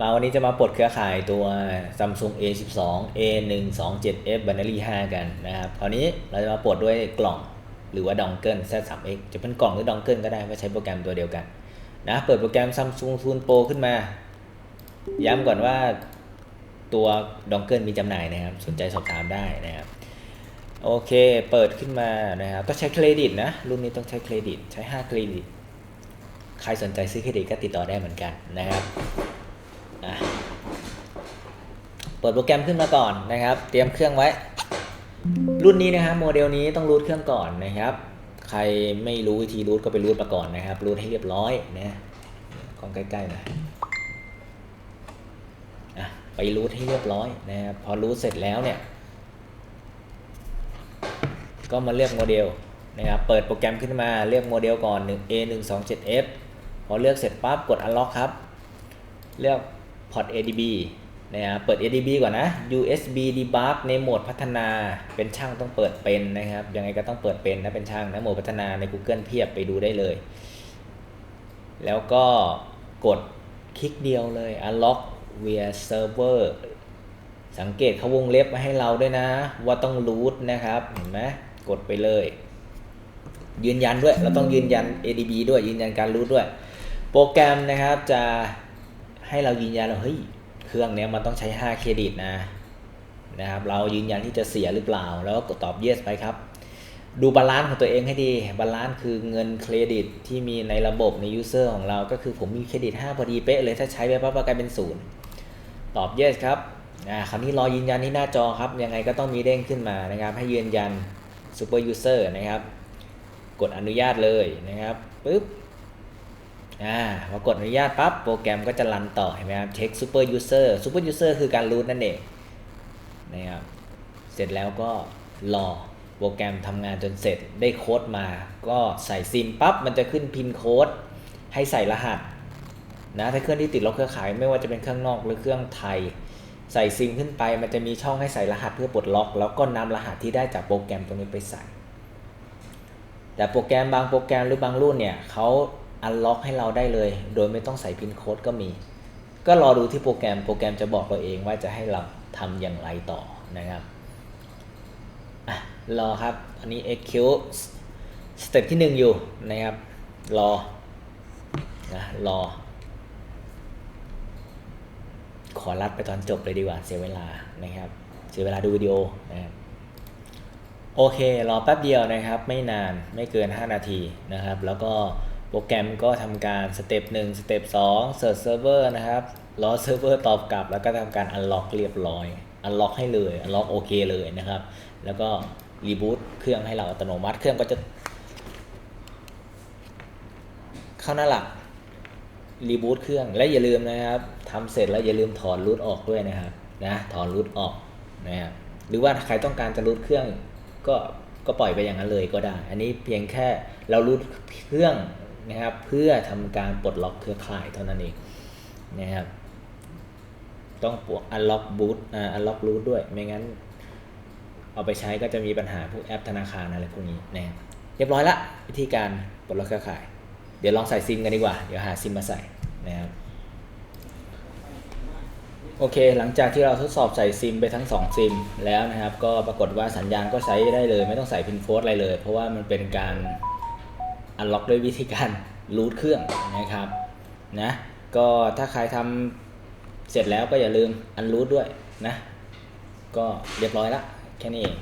มาวันนี้จะมาปลดเครือข่ายตัว Samsung A12 A127F Binary 5 กันนะครับคราวนี้เราจะมาปลดด้วยกล่องหรือว่าดองเกิล Z3X จะเป็นกล่องหรือดองเกิลก็ได้ก็ใช้โปรแกรมตัวเดียวกันนะเปิดโปรแกรม Samsung Tune Pro ขึ้นมา ย้ำก่อนว่าตัวดองเกิลมีจำหน่ายนะครับ สนใจสอบถามได้นะครับ โอเค เปิดขึ้นมานะครับต้องใช้เครดิตนะ รุ่นนี้ต้องใช้เครดิต ใช้ 5 เครดิต ใครสนใจซื้อเครดิตก็ติดต่อได้เหมือนกันนะครับ เปิดโปรแกรมขึ้นมาก่อนนะครับ เตรียมเครื่องไว้ รุ่นนี้นะครับโมเดลนี้ต้องรูทเครื่องก่อนนะครับ ใครไม่รู้วิธีรูทก็ไปรูทมาก่อนนะครับรูทให้เรียบร้อยนะกล้องใกล้ๆหน่อยอะไปรูทให้เรียบร้อยนะครับพอรูทเสร็จแล้วเนี่ย ก็มาเลือกโมเดลนะครับเปิดโปรแกรมขึ้นมาเลือกโมเดลก่อน 1 A 1 2 7 F พอเลือกเสร็จปั๊บกด Unlock ครับ เลือก Port ADB นะครับเปิด ADB ก่อนนะ USB debug ในโหมดพัฒนาเป็นช่างต้องเปิดเป็นนะครับ ยังไงก็ต้องเปิดเป็นนะเป็นช่างนะโหมดพัฒนาใน Google เพียบไปดูได้เลย แล้วก็กดคลิกเดียวเลย Unlock via server สังเกตเขาวงเล็บมาให้เราด้วยนะ ว่าต้องรูทนะครับเห็นไหมกดไปเลย ยืนยันด้วยเราต้องยืนยัน ADB ด้วยยืนยันการรูทด้วย โปรแกรมนะครับจะให้เรายืนยันว่าเฮ้ย เครื่องเนี้ยมันต้องใช้ 5 เครดิตนะนะครับ เรายืนยันที่จะเสียหรือเปล่า แล้วก็กดตอบ yes ไปครับ ดูบาลานซ์ของตัวเองให้ดี บาลานซ์คือเงินเครดิตที่มีในระบบในยูเซอร์ของเรา ก็คือผมมีเครดิต 5 พอดีเป๊ะเลย ถ้าใช้ไปปั๊บก็กลายเป็นศูนย์ตอบ yes ครับอ่าคราวนี้รอยืนยันที่หน้าจอครับ ยังไงก็ต้องมีเด้งขึ้นมานะครับ ให้ยืนยัน super user นะครับ กดอนุญาตเลยนะครับปึ๊บ อ่าพอกดอนุญาตปั๊บโปรแกรมก็จะรันต่อเห็นไหมครับเช็ค super user super user คือการรูทนั่นเองนะครับเสร็จแล้วก็รอโปรแกรมทำงานจนเสร็จได้โค้ดมา ก็ใส่ซิมปั๊บมันจะขึ้นพินโค้ดให้ใส่รหัสนะถ้าเครื่องที่ติดล็อกเครือข่ายไม่ว่าจะเป็นเครื่องนอกหรือเครื่องไทย ใส่ซิมขึ้นไป มันจะมีช่องให้ใส่รหัสเพื่อปลดล็อก แล้วก็นำรหัสที่ได้จากโปรแกรมตรงนี้ไปใส่ แต่โปรแกรมบางโปรแกรมหรือบางรุ่นเนี่ยเขา อันล็อกให้เราได้เลย โดยไม่ต้องใส่พินโค้ดก็มี ก็รอดูที่โปรแกรมโปรแกรมจะบอกเราเองว่าจะให้เราทำอย่างไรต่อนะครับอะรอครับ อันนี้ execute สเต็ปที่ 1 อยู่นะครับ รอนะรอ ขอรัดไปตอนจบเลยดีกว่าเสียเวลานะครับ เสียเวลาดูวิดีโอนะครับโอเค รอแป๊บเดียวนะครับ ไม่นานไม่เกิน 5 นาทีนะครับ แล้วก็ โปรแกรมก็ทำการสเต็ป1สเต็ป2เสิร์ชเซิร์ฟเวอร์นะครับรอเซิร์ฟเวอร์ตอบกลับ แล้วก็ทำการอันล็อกเรียบร้อยอันล็อกให้เลยอันล็อกโอเคเลยนะครับ แล้วก็รีบูตเครื่องให้เราอัตโนมัติเครื่องก็จะ เข้าหน้าหลักรีบูตเครื่องและอย่าลืมนะครับทำเสร็จแล้วอย่าลืมถอนรูทออกด้วยนะครับนะถอนรูทออกนะครับหรือว่าใครต้องการจะรูทเครื่องก็ก็ปล่อยไปอย่างนั้นเลยก็ได้ อันนี้เพียงแค่เรารูทเครื่อง นะครับเพื่อทำการปลดล็อกเครือข่ายเท่านั้นเองนะครับต้องปวก unlock boot อ่า unlock root ด้วย ไม่งั้น เอาไปใช้ก็จะมีปัญหาพวกแอปธนาคารอะไรพวกนี้นะครับเรียบร้อยละวิธีการปลดล็อกเครือข่าย เดี๋ยวลองใส่ซิมกันดีกว่า เดี๋ยวหาซิมมาใส่นะครับโอเค หลังจากที่เราทดสอบใส่ซิมไปทั้ง 2 ซิมแล้วนะครับ ก็ปรากฏว่าสัญญาณก็ใช้ได้เลย ไม่ต้องใส่พินโค้ดอะไรเลย เพราะว่ามันเป็นการ อันล็อกด้วยวิธีการรูทเครื่องนะครับนะก็ถ้าใครทำเสร็จแล้วก็อย่าลืมอันรูทด้วยนะ ก็เรียบร้อยละแค่นี้เอง